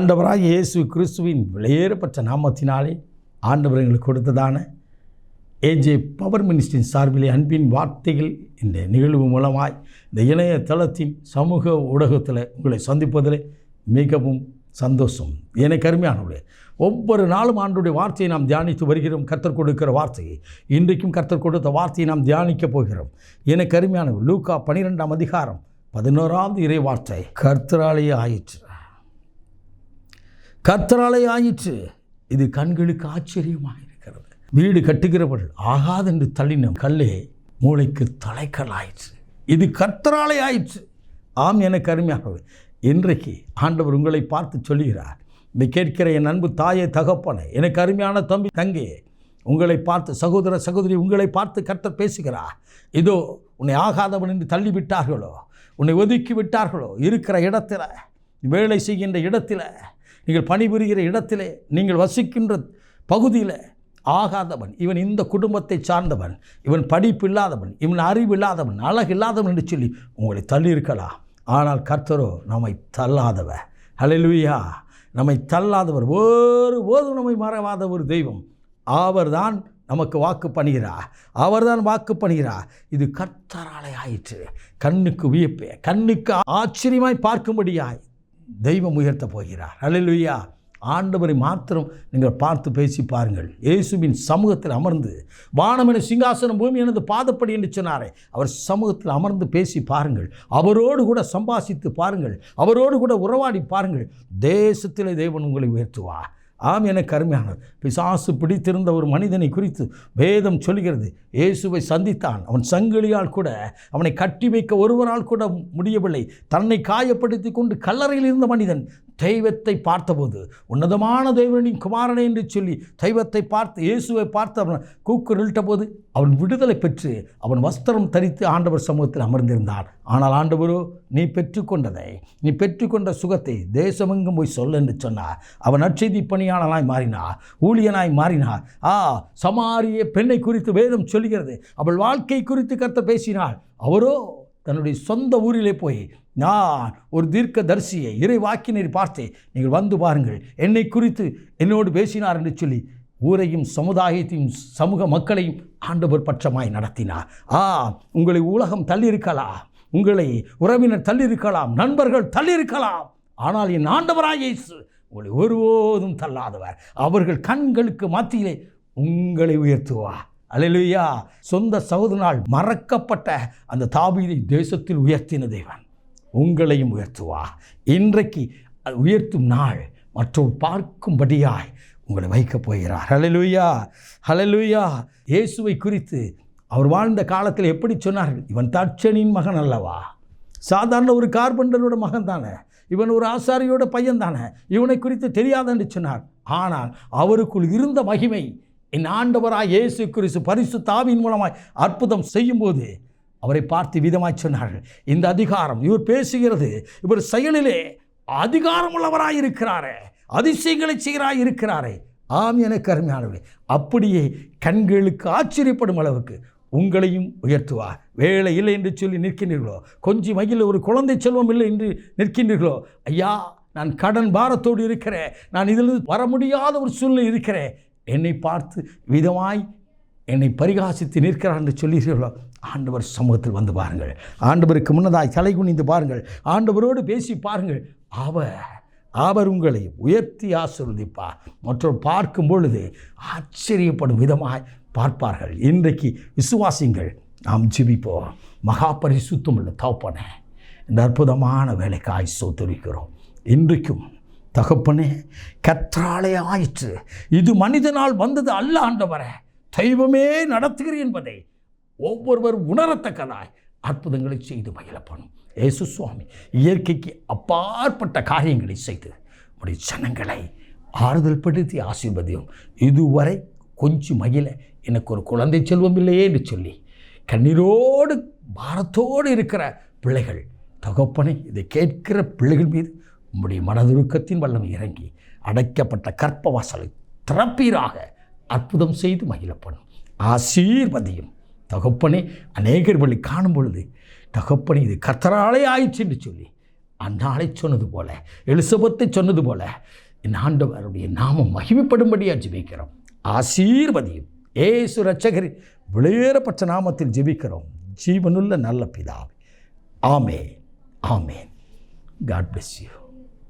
ஆண்டவராக இயேசு கிறிஸ்துவின் விலையேறப்பட்ட நாமத்தினாலே ஆண்டவர் எங்களுக்கு கொடுத்ததான ஏஜே பவர் மினிஸ்டரின் சார்பிலே அன்பின் வார்த்தைகள் இந்த நிகழ்வு மூலமாய் இந்த இணையதளத்தின் சமூக ஊடகத்தில் உங்களை சந்திப்பதில் மிகவும் சந்தோஷம். எனக்கு அருமையானவர்களே ஒவ்வொரு நாளும் ஆண்டுடைய வார்த்தையை நாம் தியானித்து வருகிறோம். கர்த்தர் கொடுக்கிற வார்த்தையை. இன்றைக்கும் கர்த்தர் கொடுத்த வார்த்தையை நாம் தியானிக்கப் போகிறோம். எனக்கு அருமையானவர் லூக்கா பனிரெண்டாம் அதிகாரம் பதினோராவது இறை வார்த்தை. கர்த்தராலேயே ஆயிற்று. கர்த்தராலே ஆயிற்று. இது கண்களுக்கு ஆச்சரியமாக இருக்கிறது. வீடு கட்டுகிறவள் ஆகாதென்று தள்ளின கல்லே மூளைக்கு தலைக்கல் ஆயிற்று. இது கர்த்தராலே ஆயிற்று. ஆம் எனக்கு கருமையாகவே இன்றைக்கு ஆண்டவர் உங்களை பார்த்து சொல்கிறார் இதை கேட்கிற என் அன்பு தாயை தகப்பனை எனக்கு அருமையான தம்பி தங்கையே உங்களை பார்த்து சகோதர சகோதரி உங்களை பார்த்து கர்த்தர் பேசுகிறார். இதோ உன்னை ஆகாதவன் என்று தள்ளிவிட்டார்களோ உன்னை ஒதுக்கி விட்டார்களோ இருக்கிற இடத்துல வேலை செய்கின்ற இடத்துல நீங்கள் பணிபுரிகிற இடத்திலே நீங்கள் வசிக்கின்ற பகுதியில் ஆகாதவன் இவன் இந்த குடும்பத்தை சார்ந்தவன் இவன் படிப்பு இல்லாதவன் இவன் அறிவு இல்லாதவன் அழகு இல்லாதவன் என்று சொல்லி உங்களை தள்ளியிருக்கலாம். ஆனால் கர்த்தரோ நம்மை தள்ளாதவ. ஹalleluya நம்மை தள்ளாதவர். ஒரு போதும் நம்மை மறவாத ஒரு தெய்வம். அவர்தான் நமக்கு வாக்கு பண்ணுகிறார் அவர்தான் வாக்கு பண்ணுகிறார் இது கர்த்தராலே ஆயிற்று. கண்ணுக்கு வியப்பே கண்ணுக்கு ஆச்சரியமாய் பார்க்கும்படியாய் தெய்வம் உயர்த்த போகிறார். ஹalleluya ஆண்டவரை மாத்திரம் நீங்கள் பார்த்து பேசி பாருங்கள். இயேசுவின் சமூகத்தில் அமர்ந்து வானம் என சிங்காசனம் பூமி எனது பாதப்படி என்று சொன்னாரே. அவர் சமூகத்தில் அமர்ந்து பேசி பாருங்கள். அவரோடு கூட சம்பாசித்து பாருங்கள். அவரோடு கூட உறவாடி பாருங்கள். தேசத்திலே தேவன் உங்களை உயர்த்துவார். ஆம் என கருமையானது பிசாசு பிடித்திருந்த ஒரு மனிதனை குறித்து வேதம் சொல்கிறது. இயேசுவை சந்தித்தான். அவன் சங்கிலியால் கூட அவனை கட்டி வைக்க ஒருவரால் கூட முடியவில்லை. தன்னை காயப்படுத்தி கொண்டு கல்லறையில் இருந்த மனிதன் தெய்வத்தை பார்த்தபோது உன்னதமான தெய்வனின் குமாரனை என்று சொல்லி தெய்வத்தை பார்த்து இயேசுவை பார்த்து அவன் கூக்குரலிட்ட போது அவன் விடுதலை பெற்று அவன் வஸ்திரம் தரித்து ஆண்டவர் சமூகத்தில் அமர்ந்திருந்தான். ஆனால் ஆண்டவரோ நீ பெற்றுக்கொண்டதை நீ பெற்றுக்கொண்ட சுகத்தை தேசமெங்கும் போய் சொல்ல என்று சொன்னார் அவன் நற்செய்தி பணியாளனாய் மாறினார் ஊழியனாய் மாறினார் ஆ சமாரிய பெண்ணை குறித்து வேதம் சொல்கிறது அவள் வாழ்க்கை குறித்து கத்த பேசினாள் அவரோ தன்னுடைய சொந்த ஊரிலே போய் நான் ஒரு தீர்க்க தரிசியை இறை வாக்கினரை பார்த்தேன். நீங்கள் வந்து பாருங்கள். என்னை குறித்து என்னோடு பேசினார் என்று சொல்லி ஊரையும் சமுதாயத்தையும் சமூக மக்களையும் ஆண்டவர் பட்சமாய் நடத்தினார். ஆ உங்களை உலகம் தள்ளியிருக்கலாம். உங்களை உறவினர் தள்ளியிருக்கலாம். நண்பர்கள் தள்ளியிருக்கலாம். ஆனால் என் ஆண்டவராய் இயேசு உங்களை ஒருபோதும் தள்ளாதவர். அவர்கள் கண்களுக்கு மத்தியிலே உங்களை உயர்த்துவார். அலையிலுயா. சொந்த சகோதரனால் மறக்கப்பட்ட அந்த தாபீதை தேசத்தில் உயர்த்தின தேவன். உங்களையும் உயர்த்துவா. இன்றைக்கு அது உயர்த்தும் நாள். மற்றும் பார்க்கும்படியாய் உங்களை வைக்கப் போகிறார். ஹalleluya ஹalleluya இயேசுவை குறித்து அவர் வாழ்ந்த காலத்தில் எப்படி சொன்னார்கள்? இவன் தட்சணியின் மகன் அல்லவா? சாதாரண ஒரு கார்பண்டரோட மகன் தானே? இவன் ஒரு ஆசாரியோட பையன் தானே? இவனை குறித்து தெரியாது சொன்னார். ஆனால் அவருக்குள் இருந்த மகிமை என் ஆண்டவராய் இயேசு கிறிஸ்து பரிசு தாவின் மூலமாய் அற்புதம் செய்யும்போது அவரை பார்த்து விதமாய் சொன்னார்கள் இந்த அதிகாரம் இவர் பேசுகிறது இவர் செயலிலே அதிகாரம் உள்ளவராய் இருக்கிறாரே அதிசயங்களை செய்கிறாய் இருக்கிறாரே. ஆம் எனக்கு அருமையானவர்களே அப்படியே கண்களுக்கு ஆச்சரியப்படும் அளவுக்கு உங்களையும் உயர்த்துவார் வேலை இல்லை என்று சொல்லி நிற்கின்றீர்களோ? கொஞ்சம் வகையில் ஒரு குழந்தை செல்வம் இல்லை என்று நிற்கின்றீர்களோ? ஐயா நான் கடன் பாரத்தோடு இருக்கிறேன். நான் இதிலிருந்து வர முடியாத ஒரு சூழ்நிலை இருக்கிறேன். என்னை பார்த்து விதமாய் என்னை பரிகாசித்து நிற்கிறார் என்று சொல்லுகிறீர்களோ ஆண்டவர் சமூகத்தில் வந்து பாருங்கள். ஆண்டவருக்கு முன்னதாய் தலை குனிந்து பாருங்கள். ஆண்டவரோடு பேசி பாருங்கள். அவர் அவர் உங்களை உயர்த்தி ஆசிர்வதிப்பார் மற்றொரு பார்க்கும் பொழுது ஆச்சரியப்படும் விதமாய் பார்ப்பார்கள். இன்றைக்கு விசுவாசிங்கள் நாம் ஜிபிப்போம். மகா பரிசுத்தம் உள்ள தவப்பன இந்த அற்புதமான வேலைக்காய் சோத்தரிக்கிறோம் இன்றைக்கும் தகப்பனே கற்றாலே ஆயிற்று. இது மனிதனால் வந்தது அல்ல ஆண்டவரே. தெய்வமே நடத்துகிறேன் என்பதை ஒவ்வொருவர் உணரத்தக்கதாய் அற்புதங்களை செய்து மகிழப்படும் ஏசு சுவாமி இயற்கைக்கு அப்பாற்பட்ட காரியங்களை செய்து உடைய ஜனங்களை ஆறுதல் படுத்தி ஆசீர்வதியும். இதுவரை கொஞ்சம் மகிழ எனக்கு ஒரு குழந்தை செல்வம் இல்லையே என்று சொல்லி கண்ணீரோடு பாரத்தோடு இருக்கிற பிள்ளைகள் தகப்பனை இதை கேட்கிற பிள்ளைகள் மீது உம்முடைய மனதுருக்கத்தின் வல்லம் இறங்கி அடைக்கப்பட்ட கற்ப வாசலை திறப்பீராக அற்புதம் செய்து மகிழப்படும் ஆசீர்வதியும். தகப்பனே அநேகர் வழி காணும் பொழுது தகப்பனே இது கர்த்தராலே ஆயிடுச்சு என்று சொல்லி அந்நாளை சொன்னது போல எலிசபத்தை சொன்னது போல என் ஆண்டவருடைய நாமம் மகிமைப்படும்படியாக ஜெபிக்கிறோம். ஆசீர்வதியும். ஏசு ரட்சகரின் விளையேறப்பட்ட நாமத்தில் ஜெபிக்கிறோம். ஜீவனுள்ள நல்ல பிதாவே. ஆமே ஆமேன். God bless you